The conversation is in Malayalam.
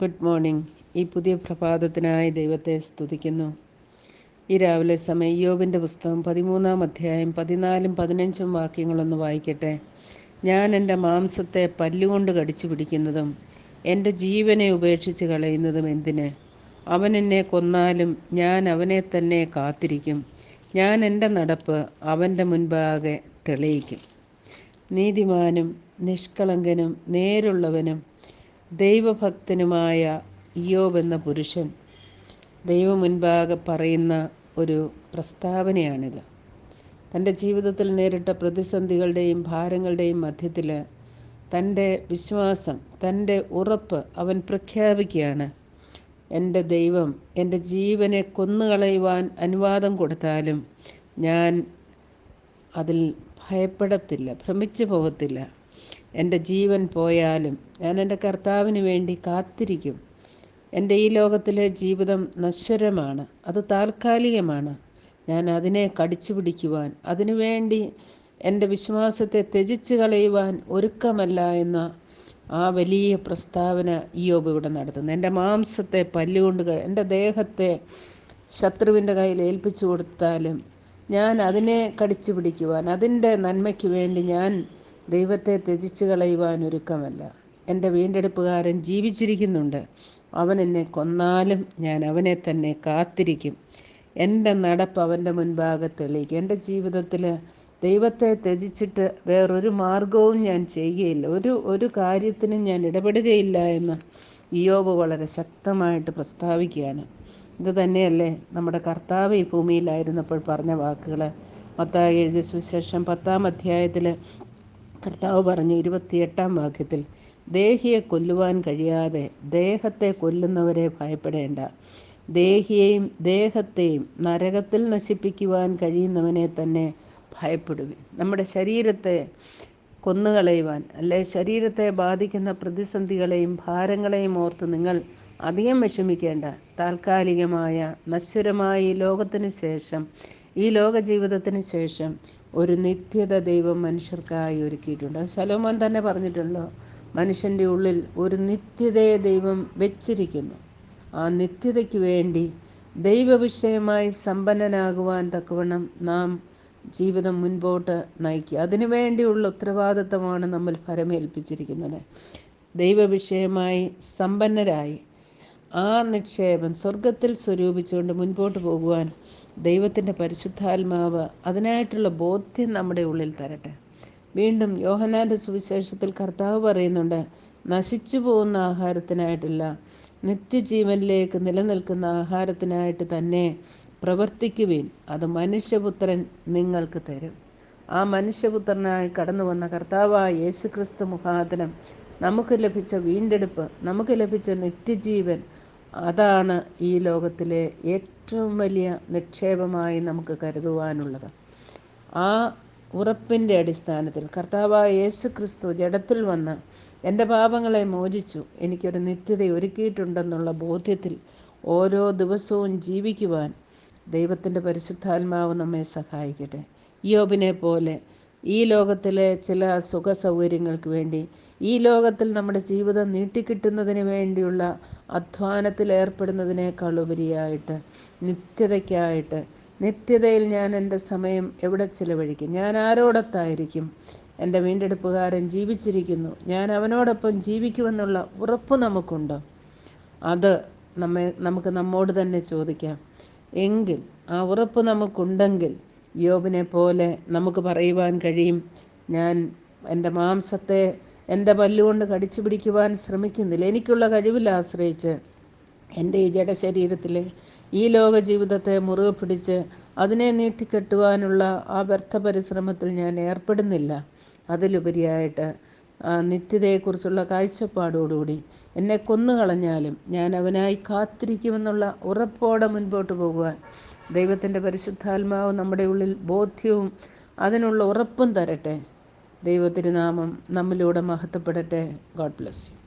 ഗുഡ് മോർണിംഗ് ഈ പുതിയ പ്രഭാതത്തിനായി ദൈവത്തെ സ്തുതിക്കുന്നു. ഈ രാവിലെ സമയം യോബിന്റെ പുസ്തകം പതിമൂന്നാം അധ്യായം പതിനാലും പതിനഞ്ചും വാക്യങ്ങളൊന്ന് വായിക്കട്ടെ. ഞാൻ എന്റെ മാംസത്തെ പല്ലുകൊണ്ട് കടിച്ചു പിടിക്കുന്നതും എന്റെ ജീവനെ ഉപേക്ഷിച്ച് കളയുന്നതും എന്തിന്? അവൻ എന്നെ കൊന്നാലും ഞാൻ അവനെ തന്നെ കാത്തിരിക്കും. ഞാൻ എന്റെ നടപ്പ് അവന്റെ മുൻപാകെ തെളിയിക്കും. നീതിമാനും നിഷ്കളങ്കനും നേരുള്ളവനും ദൈവഭക്തനുമായ ഇയോബ് എന്ന പുരുഷൻ ദൈവം മുൻപാകെ പറയുന്ന ഒരു പ്രസ്താവനയാണിത്. തന്റെ ജീവിതത്തിൽ നേരിട്ട പ്രതിസന്ധികളുടെയും ഭാരങ്ങളുടെയും മധ്യത്തിൽ തന്റെ വിശ്വാസം തന്റെ ഉറപ്പ് അവൻ പ്രഖ്യാപിക്കുകയാണ്. എന്റെ ദൈവം എന്റെ ജീവനെ കൊന്നുകളയുവാൻ അനുവാദം കൊടുത്താലും ഞാൻ അതിൽ ഭയപ്പെടത്തില്ല ഭ്രമിച്ചു പോകത്തില്ല. എന്റെ ജീവൻ പോയാലും ഞാൻ എന്റെ കർത്താവിന് വേണ്ടി കാത്തിരിക്കും. എന്റെ ഈ ലോകത്തിലെ ജീവിതം നശ്വരമാണ് അത് താൽക്കാലികമാണ്. ഞാൻ അതിനെ കടിച്ചു പിടിക്കുവാൻ അതിനുവേണ്ടി എന്റെ വിശ്വാസത്തെ ത്യജിച്ചു കളയുവാൻ ഒരുക്കമല്ല എന്ന ആ വലിയ പ്രസ്താവന ഈയോബ് ഇവിടെ നടത്തുന്നു. എന്റെ മാംസത്തെ പല്ലുകൊണ്ട് എന്റെ ദേഹത്തെ ശത്രുവിന്റെ കയ്യിൽ ഏൽപ്പിച്ചു കൊടുത്താലും ഞാൻ അതിനെ കടിച്ചു പിടിക്കുവാൻ അതിന്റെ നന്മയ്ക്ക് വേണ്ടി ഞാൻ ദൈവത്തെ ത്യജിച്ചു കളയുവാൻ ഒരുക്കമല്ല. എന്റെ വീണ്ടെടുപ്പുകാരൻ ജീവിച്ചിരിക്കുന്നുണ്ട്. അവൻ എന്നെ കൊന്നാലും ഞാൻ അവനെ തന്നെ കാത്തിരിക്കും. എന്റെ നടപ്പ് അവന്റെ മുൻപാകെ തെളിയിക്കും. എന്റെ ജീവിതത്തിൽ ദൈവത്തെ ത്യജിച്ചിട്ട് വേറൊരു മാർഗവും ഞാൻ ചെയ്യുകയില്ല. ഒരു ഒരു കാര്യത്തിനും ഞാൻ ഇടപെടുകയില്ല എന്ന് ഇയോബ് വളരെ ശക്തമായിട്ട് പ്രസ്താവിക്കുകയാണ്. ഇത് തന്നെയല്ലേ നമ്മുടെ കർത്താവ് ഈ ഭൂമിയിലായിരുന്നപ്പോൾ പറഞ്ഞ വാക്കുകൾ മത്തായി എഴുതിയ സുവിശേഷം പത്താം അധ്യായത്തിൽ കർത്താവ് പറഞ്ഞു ഇരുപത്തിയെട്ടാം വാക്യത്തിൽ ദേഹിയെ കൊല്ലുവാൻ കഴിയാതെ ദേഹത്തെ കൊല്ലുന്നവരെ ഭയപ്പെടേണ്ട. ദേഹിയെയും ദേഹത്തെയും നരകത്തിൽ നശിപ്പിക്കുവാൻ കഴിയുന്നവനെ തന്നെ ഭയപ്പെടുവിൻ. നമ്മുടെ ശരീരത്തെ കൊന്നുകളയുവാൻ അല്ലെ ശരീരത്തെ ബാധിക്കുന്ന പ്രതിസന്ധികളെയും ഭാരങ്ങളെയും ഓർത്ത് നിങ്ങൾ അധികം വിഷമിക്കേണ്ട. താൽക്കാലികമായ നശ്വരമായ ഈ ലോകത്തിന് ശേഷം ഈ ലോക ജീവിതത്തിന് ശേഷം ഒരു നിത്യത ദൈവം മനുഷ്യർക്കായി ഒരുക്കിയിട്ടുണ്ട്. അത് ശലോമോൻ തന്നെ പറഞ്ഞിട്ടുണ്ടല്ലോ മനുഷ്യന്റെ ഉള്ളിൽ ഒരു നിത്യതയെ ദൈവം വെച്ചിരിക്കുന്നു. ആ നിത്യതയ്ക്ക് വേണ്ടി ദൈവവിഷയമായി സമ്പന്നനാകുവാൻ തക്കവണ്ണം നാം ജീവിതം മുൻപോട്ട് നയിക്കുക. അതിനു വേണ്ടിയുള്ള ഉത്തരവാദിത്തമാണ് നമ്മൾ ഫലമേൽപ്പിച്ചിരിക്കുന്നത് ദൈവവിഷയമായി സമ്പന്നരായി ആ നിക്ഷേപം സ്വർഗത്തിൽ സ്വരൂപിച്ചുകൊണ്ട് മുൻപോട്ട് പോകുവാൻ ദൈവത്തിന്റെ പരിശുദ്ധാത്മാവ് അതിനായിട്ടുള്ള ബോധ്യം നമ്മുടെ ഉള്ളിൽ തരട്ടെ. വീണ്ടും യോഹനാന്റെ സുവിശേഷത്തിൽ കർത്താവ് പറയുന്നുണ്ട് നശിച്ചു പോകുന്ന ആഹാരത്തിനായിട്ടില്ല നിത്യജീവനിലേക്ക് നിലനിൽക്കുന്ന ആഹാരത്തിനായിട്ട് തന്നെ പ്രവർത്തിക്കുവിൻ. അത് മനുഷ്യപുത്രൻ നിങ്ങൾക്ക് തരും. ആ മനുഷ്യപുത്രനായി കടന്നു വന്ന കർത്താവായ യേശുക്രിസ്തു മുഖാന്തരം നമുക്ക് ലഭിച്ച വീണ്ടെടുപ്പ് നമുക്ക് ലഭിച്ച നിത്യജീവൻ അതാണ് ഈ ലോകത്തിലെ ഏറ്റവും വലിയ നിക്ഷേപമായി നമുക്ക് കരുതുവാനുള്ളത്. ആ ഉറപ്പിന്റെ അടിസ്ഥാനത്തിൽ കർത്താവായ യേശു ക്രിസ്തു ജഡത്തിൽ വന്ന് എന്റെ പാപങ്ങളെ മോചിച്ചു. എനിക്കൊരു നിത്യത ഒരുക്കിയിട്ടുണ്ടെന്നുള്ള ബോധ്യത്തിൽ ഓരോ ദിവസവും ജീവിക്കുവാൻ ദൈവത്തിന്റെ പരിശുദ്ധാത്മാവ് നമ്മെ സഹായിക്കട്ടെ. യോബിനെ പോലെ ഈ ലോകത്തിലെ ചില സുഖ സൗകര്യങ്ങൾക്ക് വേണ്ടി ഈ ലോകത്തിൽ നമ്മുടെ ജീവിതം നീട്ടിക്കിട്ടുന്നതിന് വേണ്ടിയുള്ള അധ്വാനത്തിൽ ഏർപ്പെടുന്നതിനേക്കാൾ ഉപരിയായിട്ട് നിത്യതയ്ക്കായിട്ട് നിത്യതയിൽ ഞാൻ എന്റെ സമയം എവിടെ ചിലവഴിക്കും? ഞാൻ ആരോടൊത്തായിരിക്കും? എന്റെ വീണ്ടെടുപ്പുകാരൻ ജീവിച്ചിരിക്കുന്നു. ഞാൻ അവനോടൊപ്പം ജീവിക്കുമെന്നുള്ള ഉറപ്പ് നമുക്കുണ്ടോ? അത് നമ്മെ നമുക്ക് നമ്മോട് തന്നെ ചോദിക്കാം. എങ്കിൽ ആ ഉറപ്പ് നമുക്കുണ്ടെങ്കിൽ യോബിനെ പോലെ നമുക്ക് പറയുവാൻ കഴിയും. ഞാൻ എന്റെ മാംസത്തെ എന്റെ പല്ലുകൊണ്ട് കടിച്ചു പിടിക്കുവാൻ ശ്രമിക്കുന്നില്ല. എനിക്കുള്ള കഴിവിൽ ആശ്രയിച്ച്. എന്റെ ഈ ജഡശരീരത്തിലെ ഈ ലോക ജീവിതത്തെ മുറിവ് പിടിച്ച് അതിനെ നീട്ടിക്കെട്ടുവാനുള്ള ആ വ്യർത്ഥ പരിശ്രമത്തിൽ ഞാൻ ഏർപ്പെടുന്നില്ല. അതിലുപരിയായിട്ട് നിത്യതയെക്കുറിച്ചുള്ള കാഴ്ചപ്പാടോടുകൂടി എന്നെ കൊന്നുകളഞ്ഞാലും ഞാൻ അവനായി കാത്തിരിക്കുമെന്നുള്ള ഉറപ്പോടെ മുൻപോട്ട് പോകുവാൻ ദൈവത്തിന്റെ പരിശുദ്ധാത്മാവ് നമ്മുടെ ഉള്ളിൽ ബോധ്യവും അതിനുള്ള ഉറപ്പും തരട്ടെ. ദൈവത്തിരുനാമം നമ്മിലൂടെ മഹത്വപ്പെടട്ടെ. God bless you